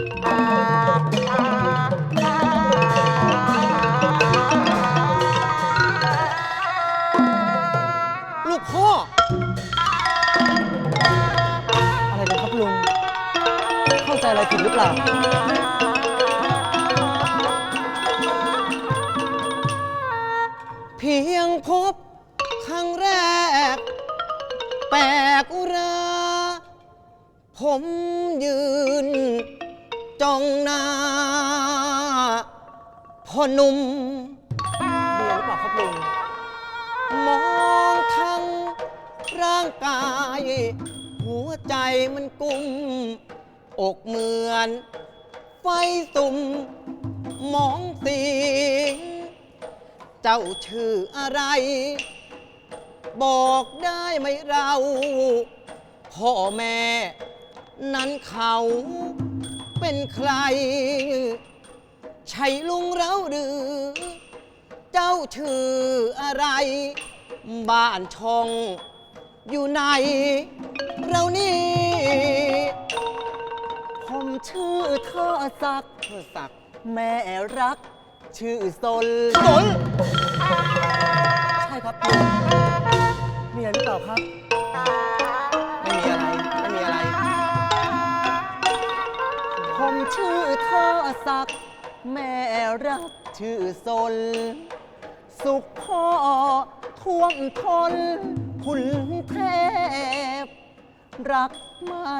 ลูกพ่อ อะไรกันครับลุง เข้าใจอะไรผิดหรือเปล่า เพียงพบครั้งแรก แปลกอุรา ผมยืน จ้องหน้าพ่อหนุ่ม เมียหรือเปล่าครับลุงมองทั้งร่างกาย หัวใจมันกุม อกเหมือน ไฟตุ่มมองสิงเจ้าชื่ออะไร บอกได้ไหมเรา พ่อแม่ นั้นเขา เป็นใคร ใช่ลุงเราหรือ เจ้าชื่ออะไร บ้านช่อง อยู่ไหน เรานี่ ผมชื่อเธอศักดิ์เธอศักดิ์แม่รัก ชื่อสนสนใช่ครับลุงมีอะไรหรือเปล่าครับ ศักดิ์แม่รักชื่อสนสุขพ่อท่วมทนคุณเทพ รักไม่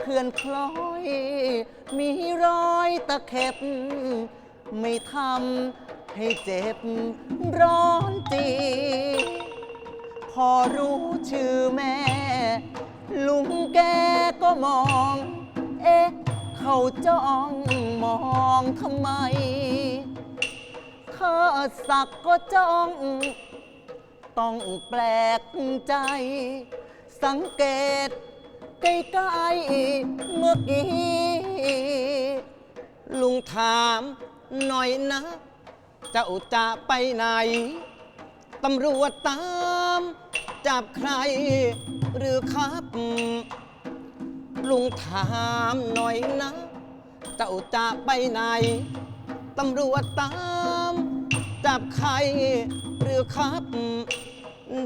เคลื่อนคล้อย มีรอยตะเข็บ ไม่ทำให้เจ็บร้อนจี พอรู้ชื่อแม่ ลุงแกก็มอง เอ๊ะ เขาจ้องมองทำไมข้าสักก็จ้อง ต้องแปลกใจ สังเกตใกล้ๆเมื่อกี้ ลุงถามหน่อยนะ เจ้าจะไปไหน ตำรวจตาม จับใครหรือครับ ลุงถามหน่อยนะ เจ้าจะไปไหน ตำรวจตาม จับใครหรือครับ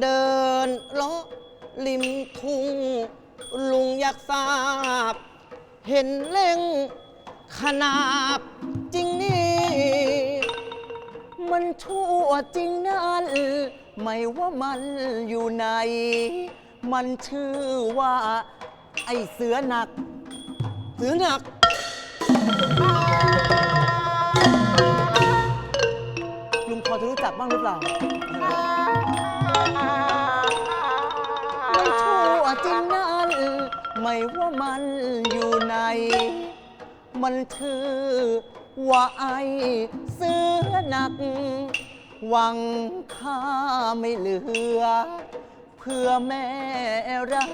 เดินเลาะริมทุ่ง ลุงอยากทราบ เห็นเล่งขนาบจริงนี่ มันชั่วจริงนั่นไม่ว่ามันอยู่ไหน มันชื่อว่า ไอเสือหนัก เสือหนัก ลุงพอจะรู้จักบ้างหรือเปล่า มันชั่วจริงนั่นไม่ว่ามันอยู่ไหนมันชื่อว่าไอเสือหนัก หวังค่าไม่เหลือ เพื่อแม่รัก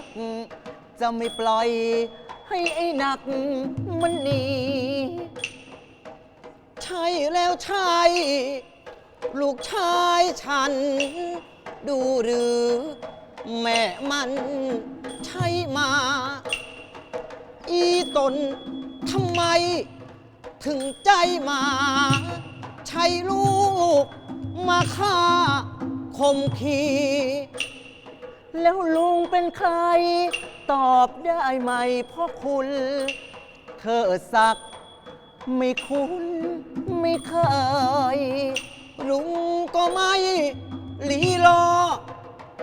จะไม่ปล่อย ให้ไอ้หนักมันหนี ใช่แล้วใช่ ลูกชายฉัน ดูหรือ แม่มันใช่มา อีตนทำไม ถึงใจมา ใช่ลูก มาฆ่าคมขีแล้วลุงเป็นใคร ตอบได้ไหมพ่อคุณ เธอสัก ไม่คุ้นไม่เคย ลุงก็ไม่หลีรอ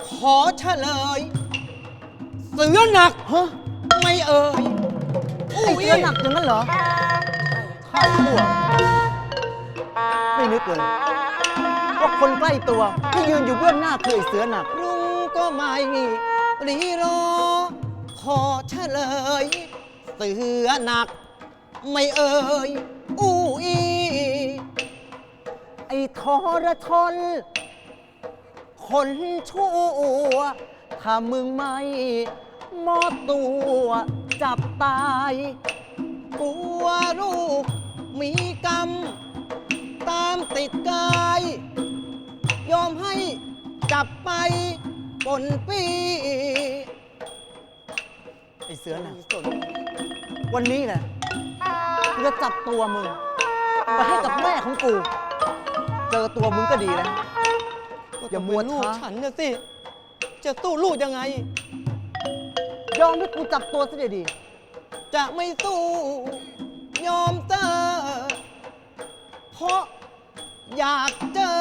ขอเฉลย เสือหนักฮะไม่เอ่ยไอเสือหนักอย่างนั้นเหรอข้าชั่วไม่นึกเลยว่าคนใกล้ตัวที่ยืนอยู่เบื้องหน้าคือไอเสือหนักลุงก็ไม่หลีรอ ขอเฉลย เสือหนัก ไม่เอ่ยอู้อี ไอ้ทรทน คนชั่ว ถ้ามึงไม่มอบตัวจับตาย กลัวลูกมีกรรม ตามติดกาย ยอมให้จับไปปนปี อ้เสือหนักวันนี้แหละจะจับตัวมึงไปให้กับแม่ของกู เจอตัวมึงก็ดีแล้ว อย่ามัวลูกช้าฉันนะสิ จะสู้ลูกยังไง ยอมให้กูจับตัวซะดีจะไม่สู้ ยอมเจอเพราะอยากเจอ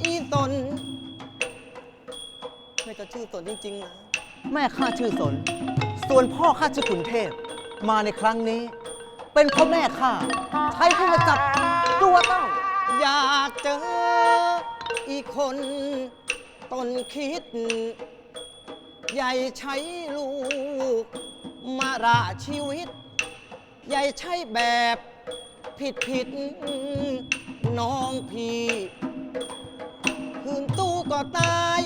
อีตนแม่จะชื่อตนจริงๆนะๆแม่ข้าชื่อสน ส่วนพ่อข้าชื่อขุนเทพ มาในครั้งนี้ เป็นพ่อแม่ข้าใช้ให้มาจับตัวเต้า อยากเจออีกคนตนคิด ใหญ่ใช้ลูก มาระชีวิต ใหญ่ใช้แบบผิดผิดน้องพี่คืนตู้ก็ตาย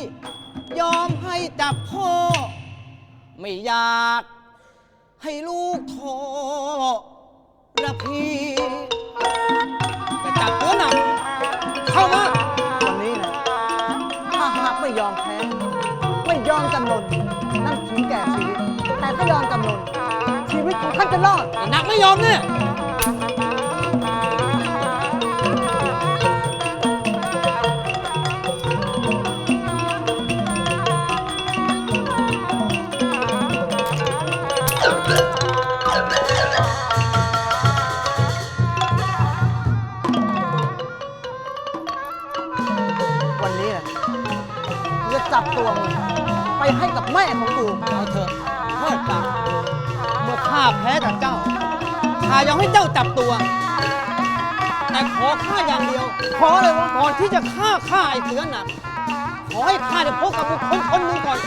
ยอมให้จับพ่อ ไม่อยากให้ลูกโทระพีจะจับตัวหนักเข้ามาวันนี้นะ ถ้าหากไม่ยอมแพ้ไม่ยอมจำนนนั่นถึงแก่ชีวิต แต่ถ้ายอมจำนนชีวิตของท่านจะรอด ไอ้นักไม่ยอมเนี่ย ให้เจ้าจับตัว แต่ขอข้าอย่างเดียว ขอเลยวะก่อนที่จะฆ่าข้าไอ้เสือหนักขอให้ข้าได้พบกับบุคคลคนหนึ่งก่อน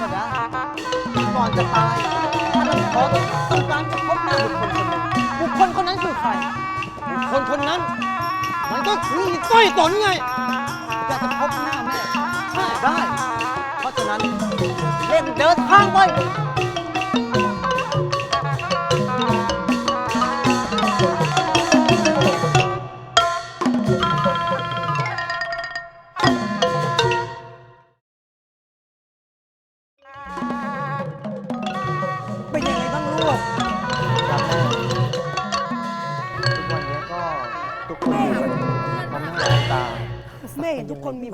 ก็ได้ก่อนจะตายถ้าต้องขอต้องการจะพบหน้าบุคคลคนหนึ่งบุคคลคนนั้นคือใครบุคคลคนนั้น มันก็คืออีต้อยตนไงอยากจะพบหน้าแม่ใช่ได้ เพราะฉะนั้นเล่นเดินทางไป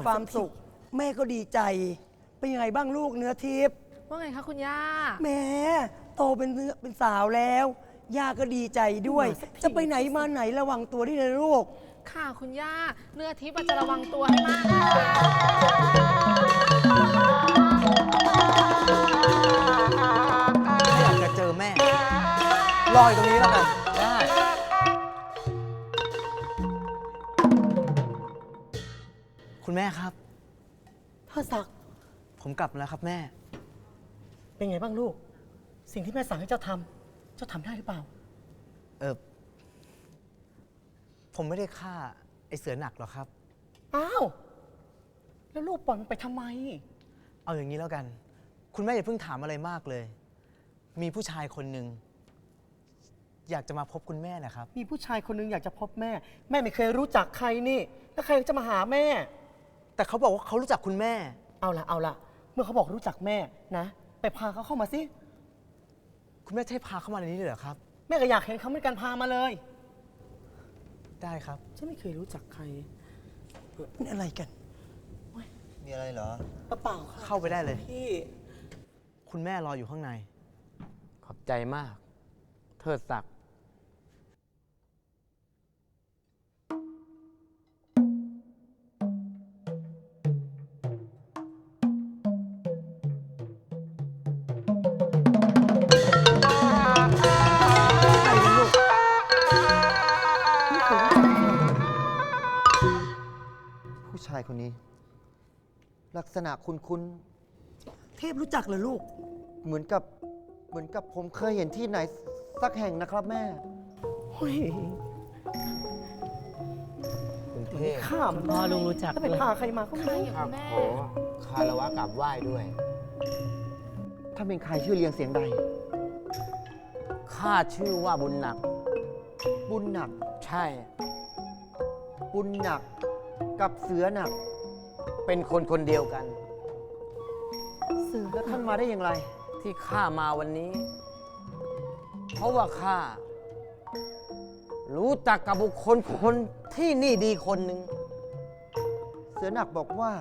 คนมีความสุข แม่ก็ดีใจ เป็นยังไงบ้างลูกเนื้อทิพย์ว่าไงคะคุณย่าแม่โตเป็นเนื้อเป็นสาวแล้วย่าก็ดีใจด้วย จะไปไหนมาไหนระวังตัวด้วยนะลูก ค่ะคุณย่า เนื้อทิพย์อาจจะระวังตัวให้มากนะคะถ้าอยากจะเจอแม่ รออยู่ตรงนี้แล้วกันได้ คุณแม่ครับพ่อศักดิ์ผมกลับมาแล้วครับแม่ เป็นไงบ้างลูก สิ่งที่แม่สั่งให้เจ้าทำเจ้าทำได้หรือเปล่า เออผมไม่ได้ฆ่าไอ้เสือหนักหรอกครับ อ้าว แล้วลูกปล่อยมันไปทำไม เอาอย่างนี้แล้วกัน คุณแม่อย่าเพิ่งถามอะไรมากเลย มีผู้ชายคนหนึ่งอยากจะมาพบคุณแม่นะครับ มีผู้ชายคนหนึงอยากจะพบแม่ แม่ไม่เคยรู้จักใครนี่ แล้วใครจะมาหาแม่ แต่เขาบอกว่าเขารู้จักคุณแม่ เอาละเอาละเมื่อเขาบอกรู้จักแม่นะ ไปพาเขาเข้ามาสิ คุณแม่ใช่พาเข้ามาในนี้เลยเหรอครับ แม่ก็อยากเห็นเขาเหมือนกันพามาเลย ได้ครับ ฉันไม่เคยรู้จักใครเอ่อนี่อะไรกันมีอะไรเหรอ เปล่าๆค่ะเข้าไปได้เลย พี่ คุณแม่รออยู่ข้างใน ขอบใจมาก เทิดศักดิ์ ษณะคุ้นเทพรู้จักเหรอลูก ๆ เหมือนกับ เหมือนกับผมเคยเห็นที่ไหนสักแห่งนะครับแม่ เฮ้ยกรุงเทพข้ามพ่อลุงรู้จักแล้วไปด้วยพาใครมาก็ไม่รู้อย่าครัคุบณแม่ขอคารวะกราบไหว้ด้วย ถ้าเป็นใครชื่อเรียงเสียงใด ข้าชื่อว่าบุญหนัก บุญหนัก ใช่ บุญหนัก กับเสือหนัก เป็นคนคนเดียวกัน เสือแล้วท่านมาได้อย่างไร ที่ข้ามาวันนี้ เพราะว่าข้ารู้จักกับบุคคลคนที่นี่ดีคนหนึ่งเสือหนักบอกว่า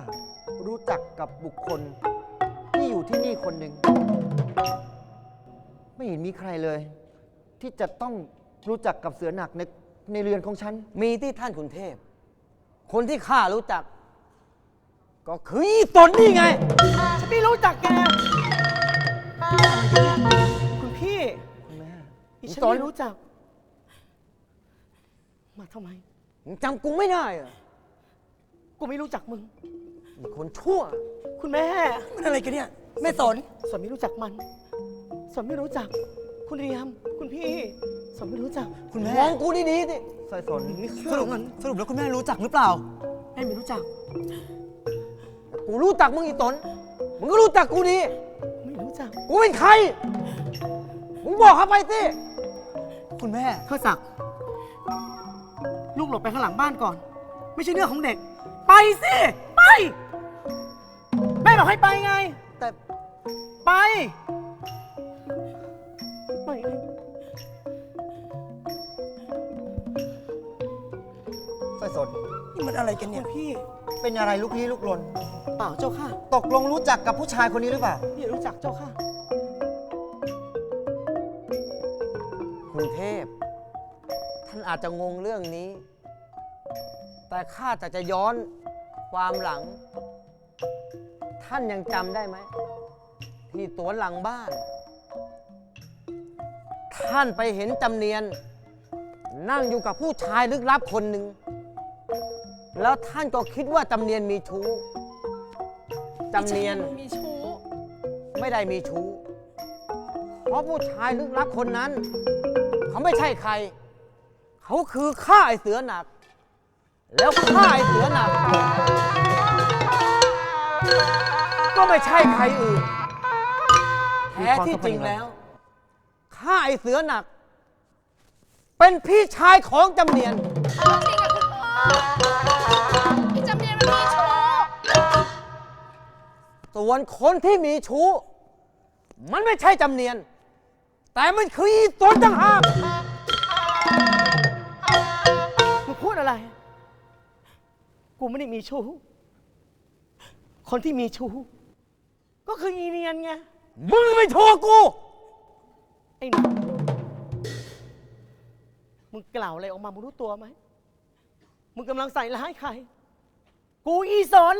รู้จักกับบุคคลที่อยู่ที่นี่คนหนึ่งไม่เห็นมีใครเลย ที่จะต้องรู้จักกับเสือหนักในในเรือนของฉัน มีที่ท่านขุนเทพ คนที่ข้ารู้จัก ก็คืออีตนนี่ไง ฉันไม่รู้จักแก คุณพี่คุณแม่ดิฉันสอนไม่รู้จัก มาทำไม มึงจำกูไม่ได้เหรอกูไม่รู้จักมึงไอ้คนชั่ว คุณแม่ มันอะไรกันเนี่ยแม่สนสอนไม่รู้จักมันสอนไม่รู้จัก คุณเรียม คุณพี่สอนไม่รู้จัก คุณแม่มองกูดีๆสิสร้อยสนสรุปสรุปแล้วคุณแม่รู้จักหรือเปล่า แม่ไม่รู้จัก กูรู้จักมึงอีตน มึงก็รู้จักกูดี ไม่รู้จัก กูเป็นใคร มึงบอกเขาไปสิคุณแม่ ข้าศักดิ์ลูกหลบไปข้างหลังบ้านก่อน ไม่ใช่เรื่องของเด็ก ไปสิ ไป แม่บอกให้ไปไง แต่ไป ไปไงสร้อยสน นี่มันอะไรกันคุเนี่ยณพี่เป็นอะไรลุกลี้ลุกลน เปล่าเจ้าค่ะตกลงรู้จักกับผู้ชายคนนี้หรือเปล่า พี่รู้จักเจ้าค่ะ คุณเทพ ท่านอาจจะงงเรื่องนี้ แต่ข้าจะจะย้อนความหลัง ท่านยังจำได้ไหม ที่สวนหลังบ้าน ท่านไปเห็นจำเนียน นั่งอยู่กับผู้ชายลึกลับคนหนึ่ง แล้วท่านก็คิดว่าจำเนียนมีชู้จำเนียนมีชู้ไม่ได้มีชู้ เพราะผู้ชายลึกลับคนนั้น เขาไม่ใช่ใคร เขาคือข้าไอเสือหนัก แล้วข้าไอเสือหนัก ก็ไม่ใช่ใครอื่นแท้ที่จริงแล้วข้าไอเสือหนัก เป็นพี่ชายของจำเนียนเอาจริงอะคุณพ่อ พี่จำเนียนมันมีชู้ส่วนคนที่มีชู้ มันไม่ใช่จำเนียน แต่มันคืออีตนต่างหากมึงพูดอะไร กูไม่ได้มีชู้ คนที่มีชู้ ก็คืออีเนียนไง มึงไม่โทรกู ไอ้หนูมึงกล่าวอะไรออกมามึงรู้ตัวไหม มึงกำลังใส่ร้ายใคร กูอีสน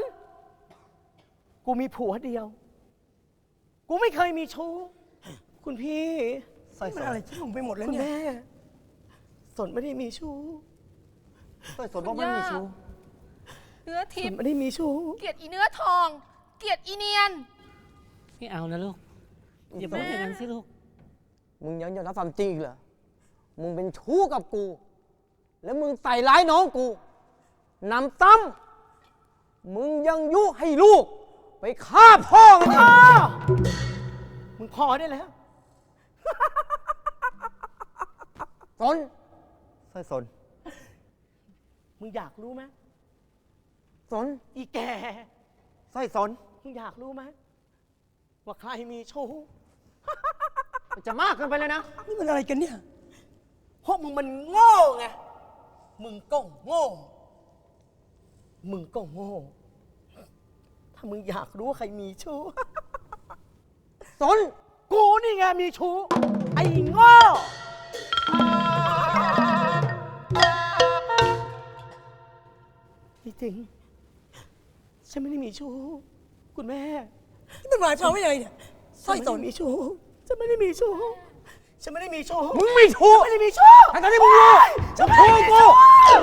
กูมีผัวเดียว กูไม่เคยมีชู้ คุณพี่สร้อยสมันนอะไรที่ลงไปหมดแล้วคุณเนี่ยแม่ สนไม่ได้มีชู้สร้อยสนว่าไม่มีชู้เนื้อสทิพนย์ไม่ได้มีชู้ เกลียดอีเนื้อทอง เกลียดอีเนียน ไม่เอานะลูก อย่าพูดอย่างนั้นสิลูก มึงยังยอมรับความจริงอีกเหรอ มึงเป็นชู้กับกู แล้วมึงใส่ร้ายน้องกู นำซ้ำมึงยังยุให้ลูก ไปฆ่าพ่อมันอีกมึงพอได้แล้วสนสร้อยสนมึงอยากรู้ไหมสนอีแก่สร้อยสนมึงอยากรู้ไหมว่าใครมีชู้มันจะมากเกินไปเลยนะ นี่มันอะไรกันเนี่ย เพราะมึงมันโง่ไง มึงก็โง่ มึงก็โง่ ถ้ามึงอยากรู้ว่าใครมีชู้ สน กูนี่ไงมีชู้ ไอ้โง่ จริงๆฉันไม่ได้มีชู้ คุณแม่ นี่มันหมายความว่ายังไงเนี่ยสร้อยสนฉัไม่ได้มีชู้ ฉันไม่ได้มีชู้ ฉันไม่ได้มีชู้ มึงไม่ชู้ ไม่ได้มีชู้ ทั้งๆที่มึงรู้ จะชู้กู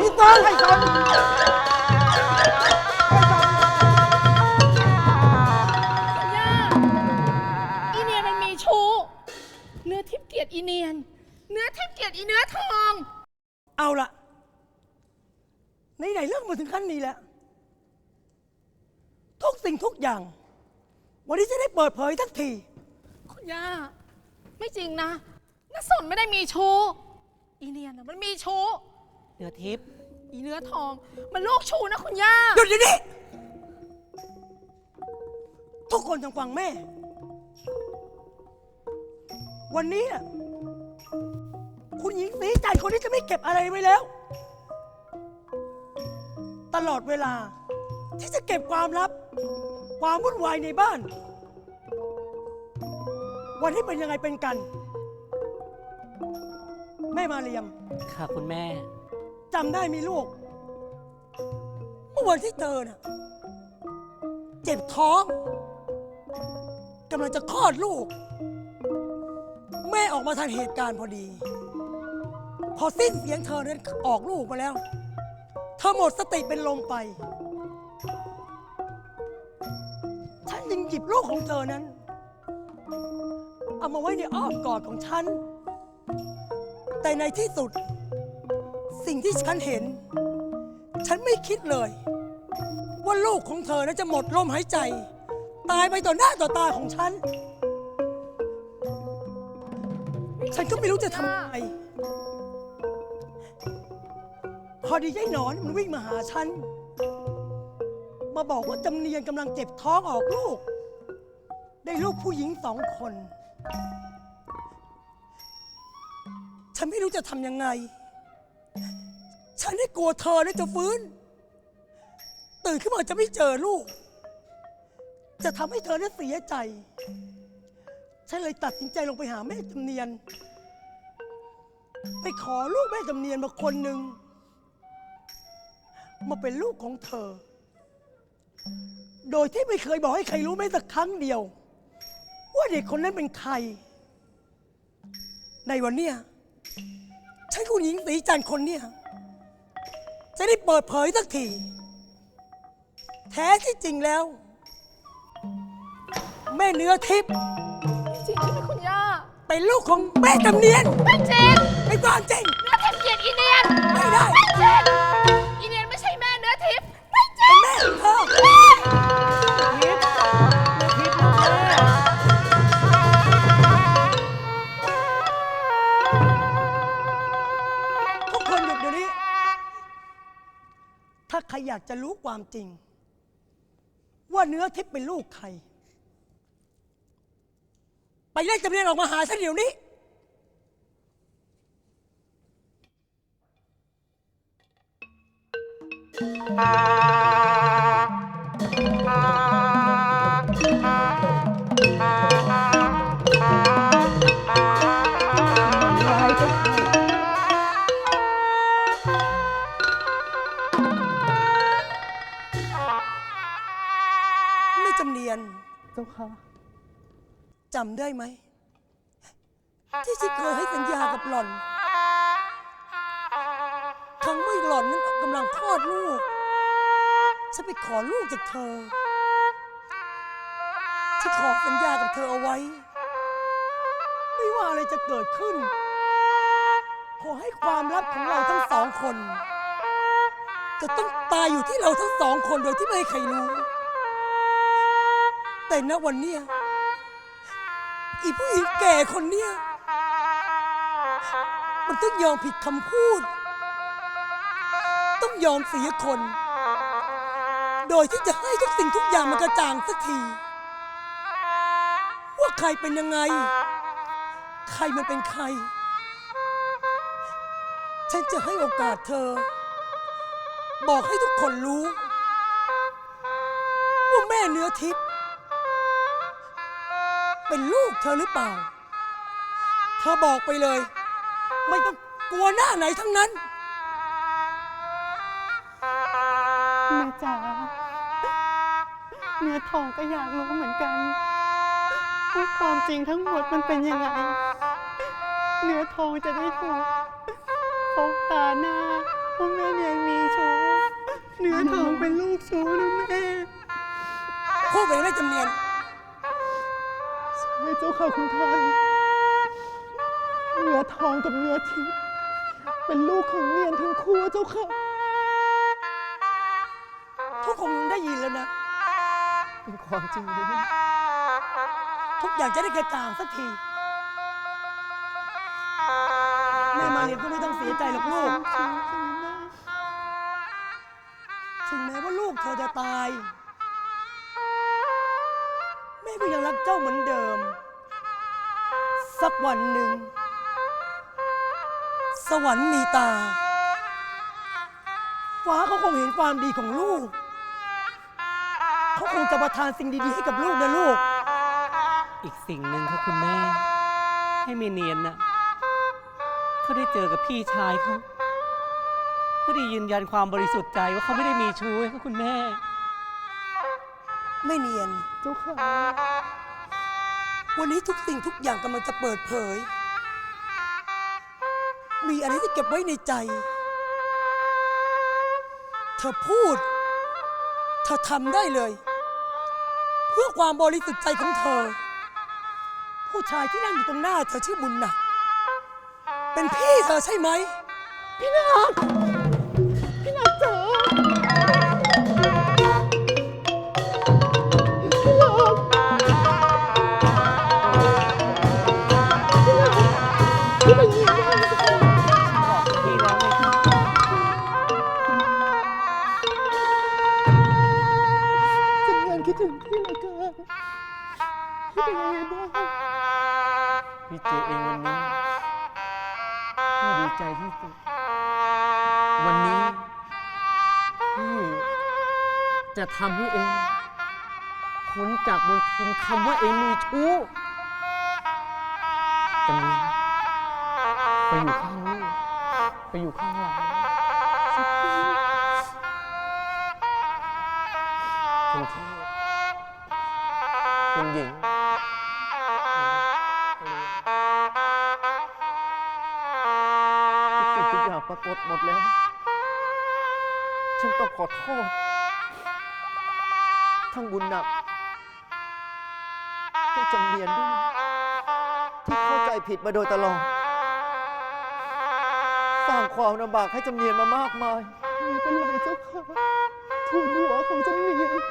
อีตอนไอ้สน ย่าอีเนียนมันมีชู้ เนื้อทิพย์เกลียดอีเนียน เนื้อทิพย์เกลียดอีเนื้อทอง เอาละไหนๆเรื่องมาถึงขั้นนี้แล้ว ทุกสิ่งทุกอย่าง วันนี้จะได้เปิดเผยทักที คุณย่า ไม่จริงนะน้าสนไม่ได้มีชู้ อีเนียนน่ะมันมีชู้ เนื้อทิพย์ อีเนื้อทอง มันลูกชู้นะคุณย่า หยุดเดี๋ยวนี้ทุกคนจงฟังแม่ วันนี้น่ะคุณคุณหญิงสีจันทร์คนนี้จะไม่เก็บอะไรไว้แล้ว ตลอดเวลา ที่จะเก็บความลับ ความวุ่นวายในบ้าน วันนี้เป็นยังไงเป็นกัน แม่มาเรียม ค่ะคุณแม่ จำได้มีลูก เมื่อวันที่เจอน่ะ เจ็บท้องกำลังจะคลอดลูก แม่ออกมาทันเหตุการณ์พอดี พอสิ้นเสียงเธอนั้นออกลูกมาแล้วเธอหมดสติเป็นลมไป ฉันจึงหยิบลูกของเธอนั้น เอามาไว้ในอ้อมกอดของฉัน แต่ในที่สุด สิ่งที่ฉันเห็น ฉันไม่คิดเลย ว่าลูกของเธอนั้นจะหมดลมหายใจ ตายไปต่อหน้าต่อตาของฉัน ฉันก็ไม่รู้จะทำยังไงพอดียายหนอนมันวิ่งมาหาฉัน มาบอกว่าจำเนียนกำลังเจ็บท้องออกลูก ได้ลูกผู้หญิงสองคน ฉันไม่รู้จะทำยังไง ฉันได้กลัวเธอนะจะฟื้น ตื่นขึ้นมาจะไม่เจอลูก จะทำให้เธอนั้นเสียใจ ฉันเลยตัดสินใจลงไปหาแม่จำเนียน ไปขอลูกแม่จำเนียนมาคนหนึ่ง มาเป็นลูกของเธอ โดยที่ไม่เคยบอกให้ใครรู้แม้แต่ครั้งเดียว ว่าเด็กคนนั้นเป็นใคร ในวันเนี้ย ฉันคุณหญิงสีจันทร์คนเนี้ยจะได้เปิดเผยสักที แท้ที่จริงแล้ว แม่เนื้อทิพย์จริงใช่ไหมคุณย่า เป็นลูกของแม่จำเนียนไม่จริง เป็นความจริง เนื้อทิพย์เกลียดอีเนียน ไม่ได้ ไม่จริง อยากจะรู้ความจริง ว่าเนื้อทิพย์เป็นลูกใคร ไปเรียกจำเนียนออกมาหาฉันเดี๋ยวนี้ไม่ ยนเจ้าค่ะ จำได้ไหม ที่ฉันเคยให้สัญญากับหล่อนครั้งเมื่อหล่อนนั้นกำลังคลอดลูก ฉันไปขอลูกจากเธอ ฉันขอสัญญากับเธอเอาไว้ ไม่ว่าอะไรจะเกิดขึ้น ขอให้ความลับของเราทั้งสองคน จะต้องตายอยู่ที่เราทั้งสองคนโดยที่ไม่ให้ใครรู้ แต่ณวันเนี้ยอีผู้หญิงแก่คนเนี้ยมันต้องยอมผิดคำพูด ต้องยอมเสียคน โดยที่จะให้ทุกสิ่งทุกอย่างมันกระจ่างสักที ว่าใครเป็นยังไง ใครมันเป็นใคร ฉันจะให้โอกาสเธอ บอกให้ทุกคนรู้ ว่าแม่เนื้อทิพย์ เป็นลูกเธอหรือเปล่า เธอบอกไปเลย ไม่ต้องกลัวหน้าไหนทั้งนั้น แม่จ๋าเนื้อทองก็อยากรู้เหมือนกันว่าความจริงทั้งหมดมันเป็นยังไง เนื้อทองจะได้ถูกเขาตาหน้าว่าแม่เนียนมีชู้เนื้อทองเป็นลูกชู้นะแม่ พูดไปไม่จำเนียนใช่ เจ้าค่ะคุณท่านเนื้อทองกับเนื้อทิพย์เป็นลูกของเนียนทั้งคู่เจ้าค่ะ ทุกคนได้ยินแล้วนะ เป็นความจริงเลยนะทุกอย่างจะได้กระจ่างสักที แม่มาเรียนก็ไม่ต้องเสียใจหรอกลูกถึงแม้ว่าลูกเธอจะตาย แม่ก็ยังรักเจ้าเหมือนเดิม สักวันหนึ่ง สวรรค์มีตา ฟ้าเขาคงเห็นความดีของลูก เขาคงจะประทานสิ่งดีๆให้กับลูกนะลูก อีกสิ่งหนึ่งครับคุณแม่ ให้เมเนียนน่ะเขาได้เจอกับพี่ชายเขาเขาได้ยืนยันความบริสุทธิ์ใจว่าเขาไม่ได้มีชู้ครับคุณแม่ ไม่เนียน เจ้าค่ะ วันนี้ทุกสิ่งทุกอย่างกำลังจะเปิดเผย มีอะไรที่เก็บไว้ในใจ เธอพูด เธอทำได้เลย เพื่อความบริสุทธิ์ใจของเธอ ผู้ชายที่นั่งอยู่ตรงหน้า เธอชื่อบุญหนัก เป็นพี่เธอใช่ไหม พี่ พี่เป็นยังไงบ้างพี่เจอเองวันนี้พี่ดีใจที่สุด วันนี้พี่จะทำให้เองพ้นจากบนทินคำว่าเองมีชู้จำเนีไปอยู่ข้างลูกไปอยู่ข้างหลานคุณเทพคุณหญิง ปรากฏหมดแล้ว ฉันต้องขอโทษ ทั้งบุญหนักทั้งจำเนียนด้วย ที่เข้าใจผิดมาโดยตลอด สร้างความลำบากให้จำเนียนมามากมาย ไม่เป็นไรเจ้าค่ะทูลหัวของจำเนียน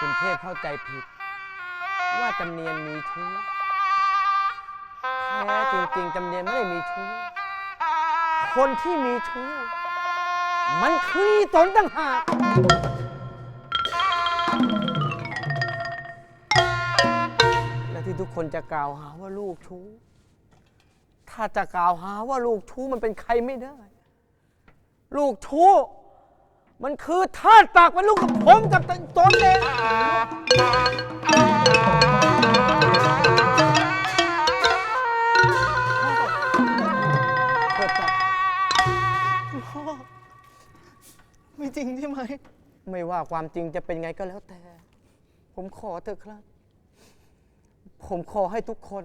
คุณเทพเข้าใจผิด ว่าจำเนียนมีชู้แท้จริง ๆจำเนียนไม่ได้มีชู้ คนที่มีชู้ มันคือตนต่างหาก และที่ทุกคนจะกล่าวหาว่าลูกชู้ ถ้าจะกล่าวหาว่าลูกชู้มันเป็นใครไม่ได้ ลูกชู้ มันคือทาสตากเป็นลูกกับผมกับตนเอง จริงใช่ไหม ไม่ว่าความจริงจะเป็นไงก็แล้วแต่ ผมขอเถอะครับ ผมขอให้ทุกคน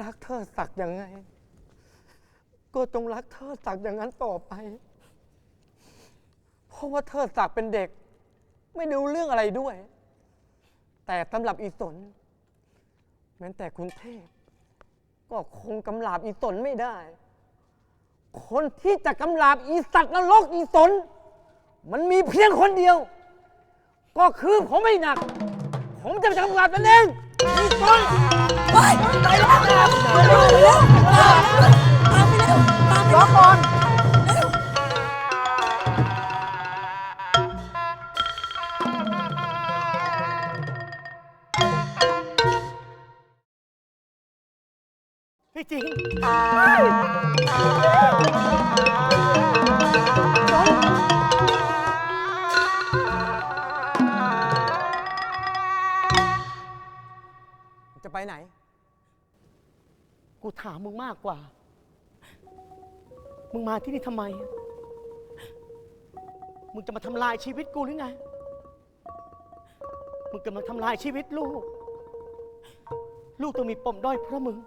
รักเธอสักดิ์ยังไง ก็จงรักเธอสักดิ์อย่างนั้นต่อไป เพราะว่าเธอสักดิ์เป็นเด็ก ไม่รู้เรื่องอะไรด้วย แต่สำหรับอีสนแม้แต่คุณเทพ ก็คงกำลาบอีสนไม่ได้ คนที่จะกำลาบอีสัตว์นรกอีสน มันมีเพียงคนเดียว ก็คือผมไม่หนัก ผมจะกำลาบมันเองอีสนไปไปแล้วตามไปแล้วตามไปแล้วตามไปแล้วรอก่อน ไม่จริงจะไปไหน กูถามมึงมากกว่า มึงมาที่นี่ทำไม มึงจะมาทำลายชีวิตกูหรือไง มึงกำลังทำลายชีวิตลูก ลูกต้องมีปมด้อยเพราะมึง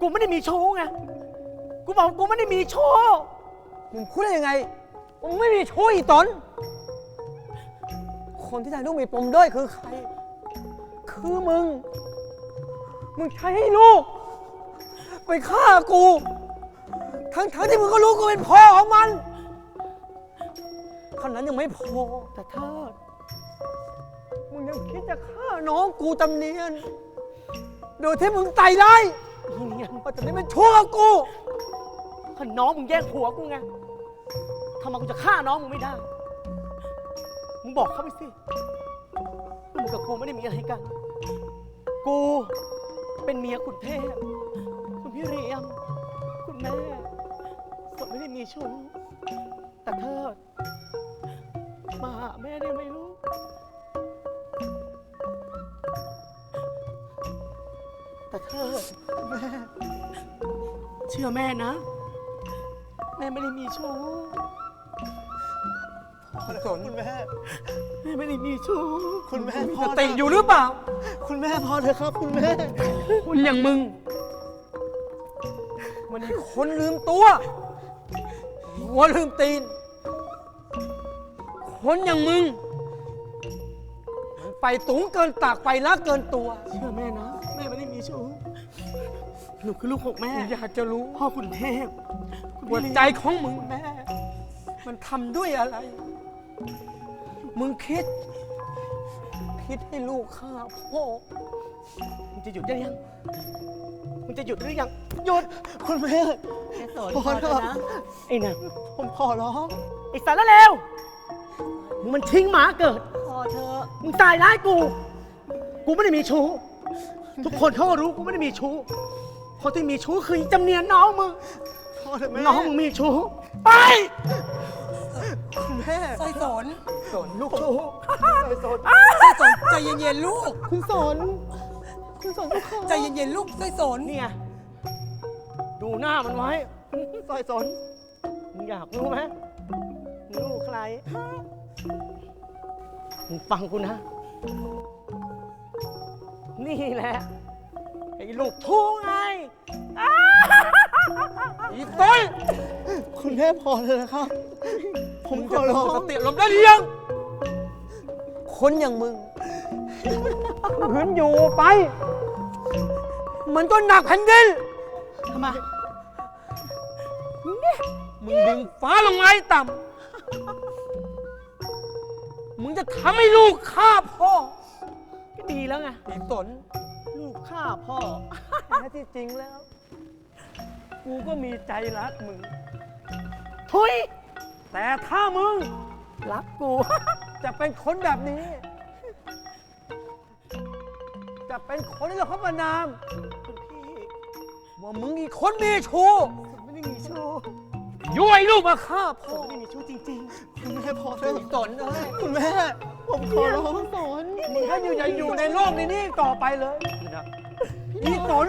กูไม่ได้มีชู้ไง กูบอกกูไม่ได้มีชู้ มึงพูดได้ยังไง มึงไม่มีชู้อีตน คนที่ทำลูกมีปมด้อยคือใคร คือมึง มึงใช้ให้ลูก ไปฆ่ากู ทั้งทั้งๆที่มึงก็รู้กูเป็นพ่อของมันเท่านั้นยังไม่พอ แต่ถ้ามึงยังคิดจะฆ่าน้องกูจำเนียน โดยที่มึงไต่ร้าย อีเนียนว่าจะนี้เป็นชั่วกับกูถ้าน้องมึงแย่งผัวกูไงทำไมกูจะฆ่าน้องมึงไม่ได้ มึงบอกเขาไปสิว่ามึงกับกูไม่ได้มีอะไรกัน กูเป็นเมียคุณเทพ คุณพี่เรียม คุณแม่ก็ไม่ได้มีชู้แต่เธอมาหาแม่ได้ไหมลูก แต่เธอ เชื่อแม่นะ แม่ไม่ได้มีชู้สนคุณแม่ แม่ไม่ได้มีชู้คุณแม่มีพอสติอยู่หรือเปล่า คุณแม่พอเถอะครับ คุณแม่ คนอย่างมึง มันมีคนลืมตัวหัวลืมตีน คนอย่างมึง มันไปสูงเกินตากไปรักเกินตัว เชื่อแม่นะแม่ไม่ได้มีชู้ หนูคือลูกของแม่ อยากจะรู้พ่อคุณเทพหัวใจของมึงแม่ มันทำด้วยอะไร มึงคิด คิดให้ลูกฆ่าพ่อ มึงจะหยุดได้ยัง มึงจะหยุดหรือยัง หยุด คุณแม่แค่สนพอพอเถเถอะอะนะ ไอ้น่ะผมขอร้อง ไอ้สารเลวมึงมันทิ้งหมาเกิด พอเถอะมึงตายร้ายกู กูไม่ได้มีชู้ ทุกคนเขาก็รู้กูไม่ได้มีชู้ คนที่มีชู้คืออีจำเนียนน้องมึงพอเถอะแม่น้องมึงมีชู้ ไป คุณแม่ไส้สนสนลูกชู้ไอ้สนไส้สนใจเย็นๆลูก คุณสน คุณสนลูกข้าใจเย็นๆลูกไส้สนเนี่ย ดูหน้ามันไว้ซอยสนมึงอยากรู้ไหมมึงลูกใครมึงฟังกูนะ นี่แหละ ไอ้ลูกทูไงอ้าอีต้นคุณแม่พอเลยนะครับ ผมขอร้องสติลมได้หรือยัง คนอย่างมึงหืนอยู่ไป มันก็หนักแผ่นดินทำไมมึงดึงฟ้าลงไม้ต่ำ มึงจะทำให้ลูกฆ่าพ่อ ก็ดีแล้วไงไอ้สนลูก ฆ่าพ่อ แท้ที่จริงแล้ว กูก็มีใจรักมึง ทุย แต่ถ้ามึง รักกู จะเป็นคนแบบนี้ จะเป็นคนที่เราเขาประนามคุณพี่ว่ามึงอีกคนมีชู้ไม่ได้มีชู้ย้วยลูกมาฆ่าพ่อ ไม่ได้มีชู้จริงคุณแม่พอเถอะๆสนเอ้ยคุณแม่ ผมขอร้องสนมึงถ้าอยู่อย่าอยู่ในโลกนี้นี่ต่อไปเลย อีสน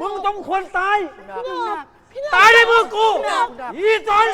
มึงต้องควรตายตายในมือกูอีสน